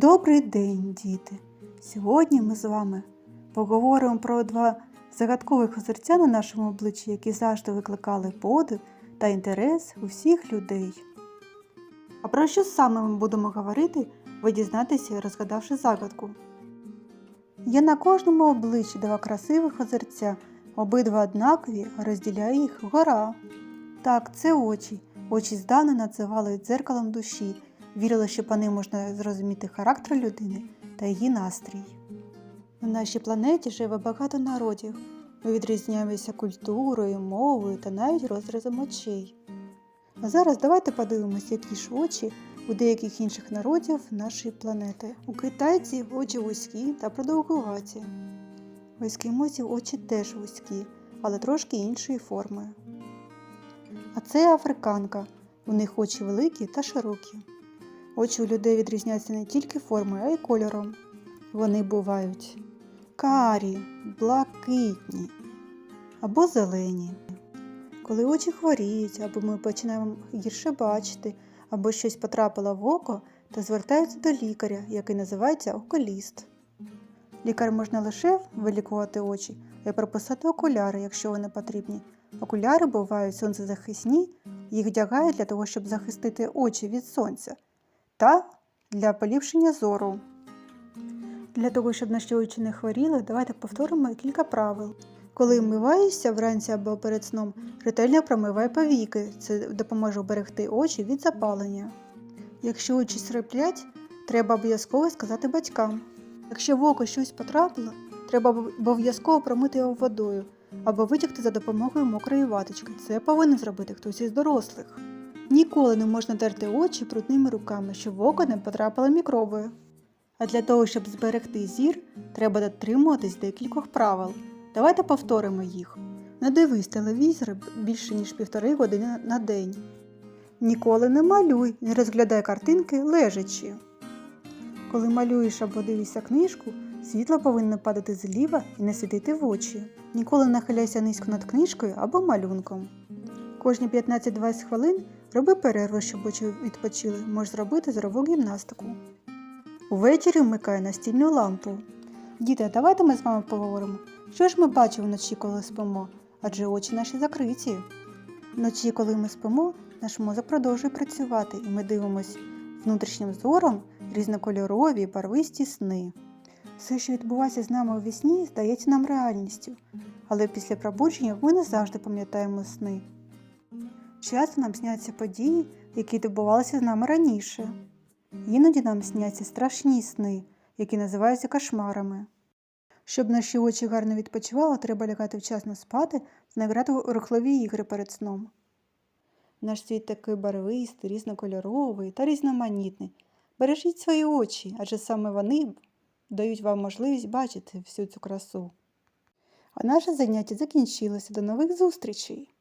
Добрий день, діти! Сьогодні ми з вами поговоримо про два загадкових озерця на нашому обличчі, які завжди викликали подив та інтерес у всіх людей. А про що саме ми будемо говорити, ви дізнаєтеся, розгадавши загадку. Є на кожному обличчі два красивих озерця, обидва однакові, розділяє їх гора. Так, це очі. Очі здавна називали дзеркалом душі, вірили, що по ним можна зрозуміти характер людини та її настрій. На нашій планеті живе багато народів. Ми відрізняємося культурою, мовою та навіть розрізом очей. А зараз давайте подивимося, які ж очі у деяких інших народів нашої планети. У китайців очі вузькі та продовгуваті. У ескімосів очі теж вузькі, але трошки іншої форми. А це африканка. У них очі великі та широкі. Очі у людей відрізняються не тільки формою, а й кольором. Вони бувають карі, блакитні або зелені. Коли очі хворіють, або ми починаємо гірше бачити, або щось потрапило в око, то звертаються до лікаря, який називається окуліст. Лікар можна лише вилікувати очі, й прописати окуляри, якщо вони потрібні. Окуляри бувають сонцезахисні, їх вдягають для того, щоб захистити очі від сонця та для поліпшення зору. Для того, щоб наші очі не хворіли, давайте повторимо кілька правил. Коли вмиваєшся вранці або перед сном, ретельно промивай повіки. Це допоможе уберегти очі від запалення. Якщо очі сриплять, треба обов'язково сказати батькам. Якщо в око щось потрапило, треба обов'язково промити його водою або витягти за допомогою мокрої ваточки. Це повинен зробити хтось із дорослих. Ніколи не можна терти очі брудними руками, щоб в око не потрапили мікроби. А для того, щоб зберегти зір, треба дотримуватись декількох правил. Давайте повторимо їх. Не дивись телевізор більше ніж півтори години на день. Ніколи не малюй, не розглядай картинки лежачи. Коли малюєш або дивишся книжку, світло повинно падати зліва і не світити в очі. Ніколи нахиляйся низько над книжкою або малюнком. Кожні 15-20 хвилин роби перерву, щоб очі відпочили, можеш зробити зорову гімнастику. Увечері вмикай настільну лампу. Діти, давайте ми з вами поговоримо, що ж ми бачимо вночі, коли спимо, адже очі наші закриті. Вночі, коли ми спимо, наш мозок продовжує працювати, і ми дивимося внутрішнім зором різнокольорові барвисті сни. Все, що відбувається з нами у вісні, здається нам реальністю, але після пробудження ми не завжди пам'ятаємо сни. Часто нам сняться події, які відбувалися з нами раніше. Іноді нам сняться страшні сни, які називаються кошмарами. Щоб наші очі гарно відпочивали, треба лягати вчасно спати та грати у рухливі ігри перед сном. Наш світ такий барвистий, різнокольоровий та різноманітний. Бережіть свої очі, адже саме вони дають вам можливість бачити всю цю красу. А наше заняття закінчилося. До нових зустрічей!